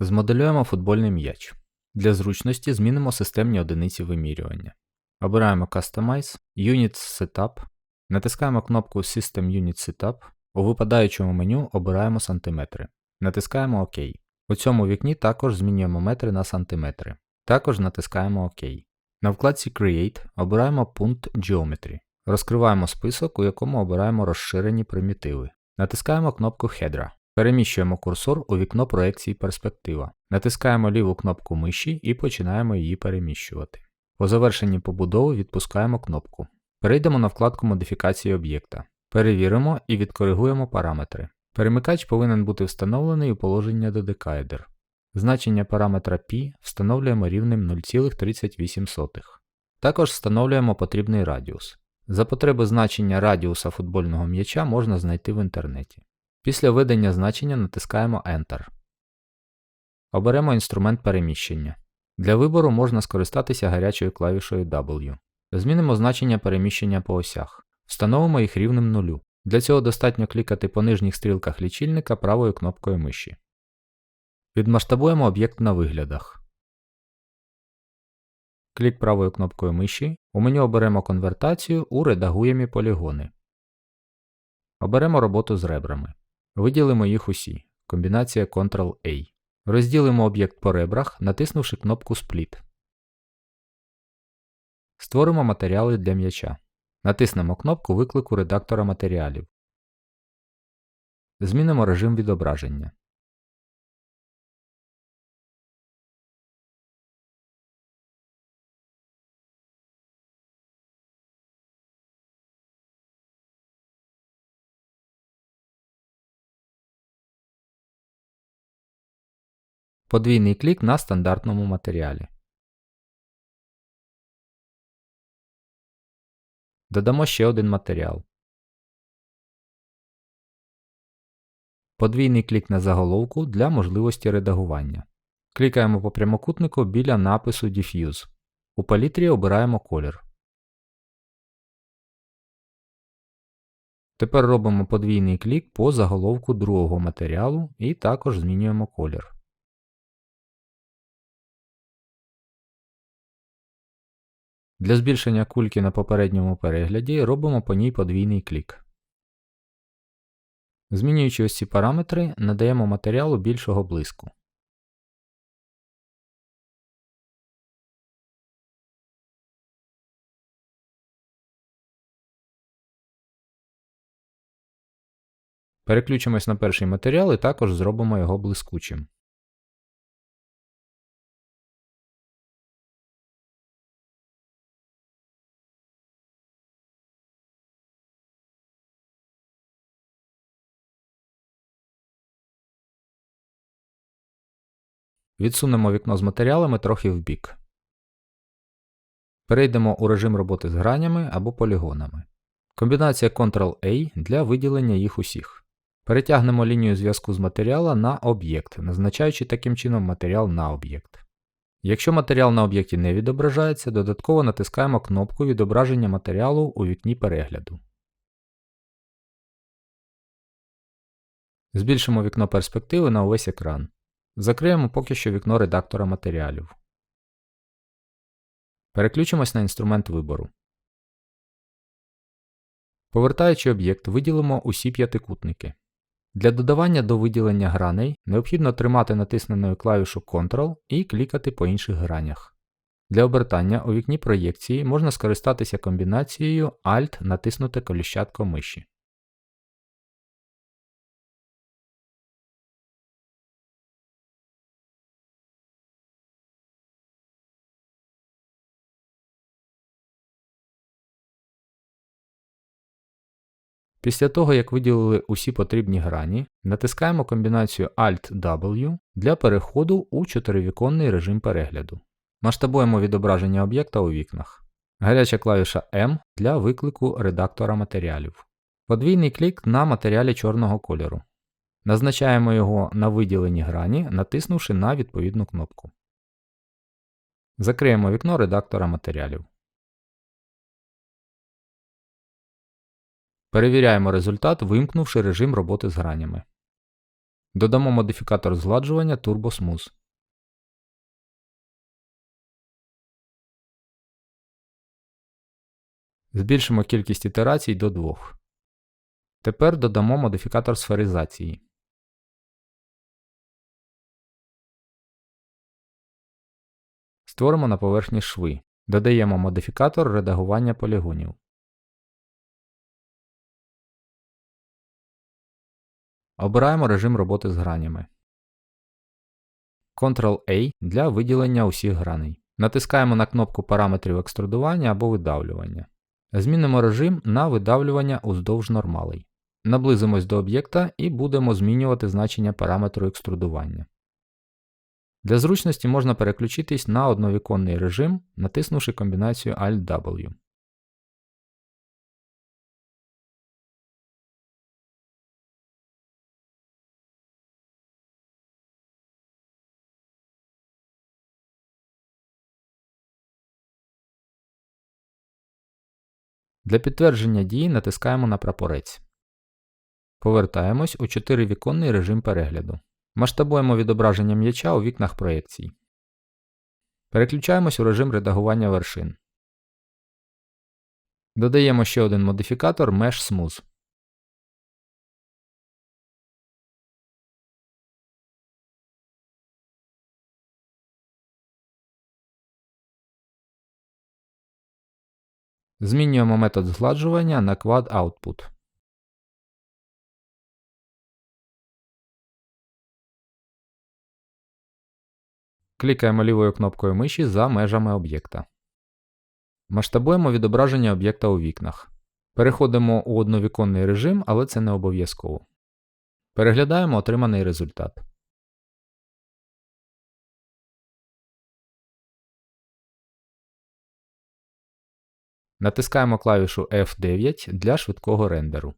Змоделюємо футбольний м'яч. Для зручності змінимо системні одиниці вимірювання. Обираємо Customize, Unit Setup, натискаємо кнопку System Unit Setup, у випадаючому меню обираємо сантиметри. Натискаємо ОК. У цьому вікні також змінюємо метри на сантиметри. Також натискаємо ОК. На вкладці Create обираємо пункт Geometry. Розкриваємо список, у якому обираємо розширені примітиви. Натискаємо кнопку Header. Переміщуємо курсор у вікно проекції перспектива. Натискаємо ліву кнопку миші і починаємо її переміщувати. По завершенні побудови відпускаємо кнопку. Перейдемо на вкладку модифікації об'єкта. Перевіримо і відкоригуємо параметри. Перемикач повинен бути встановлений у положення Dodecaider. Значення параметра π встановлюємо рівнем 0,38. Також встановлюємо потрібний радіус. За потреби значення радіуса футбольного м'яча можна знайти в інтернеті. Після введення значення натискаємо Enter. Оберемо інструмент переміщення. Для вибору можна скористатися гарячою клавішою W. Змінимо значення переміщення по осях. Встановимо їх рівнем нулю. Для цього достатньо клікати по нижніх стрілках лічильника правою кнопкою миші. Відмасштабуємо об'єкт на виглядах. Клік правою кнопкою миші. У меню оберемо конвертацію у редагуємі полігони. Оберемо роботу з ребрами. Виділимо їх усі. Комбінація Ctrl-A. Розділимо об'єкт по ребрах, натиснувши кнопку Split. Створимо матеріали для м'яча. Натиснемо кнопку виклику редактора матеріалів. Змінимо режим відображення. Подвійний клік на стандартному матеріалі. Додамо ще один матеріал. Подвійний клік на заголовку для можливості редагування. Клікаємо по прямокутнику біля напису Diffuse. У палітрі обираємо колір. Тепер робимо подвійний клік по заголовку другого матеріалу і також змінюємо колір. Для збільшення кульки на попередньому перегляді робимо по ній подвійний клік. Змінюючи ось ці параметри, надаємо матеріалу більшого блиску. Переключимось на перший матеріал і також зробимо його блискучим. Відсунемо вікно з матеріалами трохи вбік. Перейдемо у режим роботи з гранями або полігонами. Комбінація Ctrl-A для виділення їх усіх. Перетягнемо лінію зв'язку з матеріала на об'єкт, назначаючи таким чином матеріал на об'єкт. Якщо матеріал на об'єкті не відображається, додатково натискаємо кнопку відображення матеріалу у вікні перегляду. Збільшимо вікно перспективи на увесь екран. Закриємо поки що вікно редактора матеріалів. Переключимось на інструмент вибору. Повертаючи об'єкт, виділимо усі п'ятикутники. Для додавання до виділення граней необхідно тримати натисненою клавішу Ctrl і клікати по інших гранях. Для обертання у вікні проєкції можна скористатися комбінацією Alt натиснути коліщатко миші. Після того, як виділили усі потрібні грані, натискаємо комбінацію Alt-W для переходу у чотиривіконний режим перегляду. Масштабуємо відображення об'єкта у вікнах. Гаряча клавіша M для виклику редактора матеріалів. Подвійний клік на матеріалі чорного кольору. Назначаємо його на виділені грані, натиснувши на відповідну кнопку. Закриємо вікно редактора матеріалів. Перевіряємо результат, вимкнувши режим роботи з гранями. Додамо модифікатор згладжування Turbo Smooth. Збільшимо кількість ітерацій до 2. Тепер додамо модифікатор сферизації. Створимо на поверхні шви. Додаємо модифікатор редагування полігонів. Обираємо режим роботи з гранями. Ctrl-A для виділення усіх граней. Натискаємо на кнопку параметрів екструдування або видавлювання. Змінимо режим на видавлювання уздовж нормалей. Наблизимось до об'єкта і будемо змінювати значення параметру екструдування. Для зручності можна переключитись на одновіконний режим, натиснувши комбінацію Alt-W. Для підтвердження дії натискаємо на прапорець. Повертаємось у 4-віконний режим перегляду. Масштабуємо відображення м'яча у вікнах проєкцій. Переключаємось у режим редагування вершин. Додаємо ще один модифікатор Mesh Smooth. Змінюємо метод згладжування на Quad Output. Клікаємо лівою кнопкою миші за межами об'єкта. Масштабуємо відображення об'єкта у вікнах. Переходимо у одновіконний режим, але це не обов'язково. Переглядаємо отриманий результат. Натискаємо клавішу F9 для швидкого рендеру.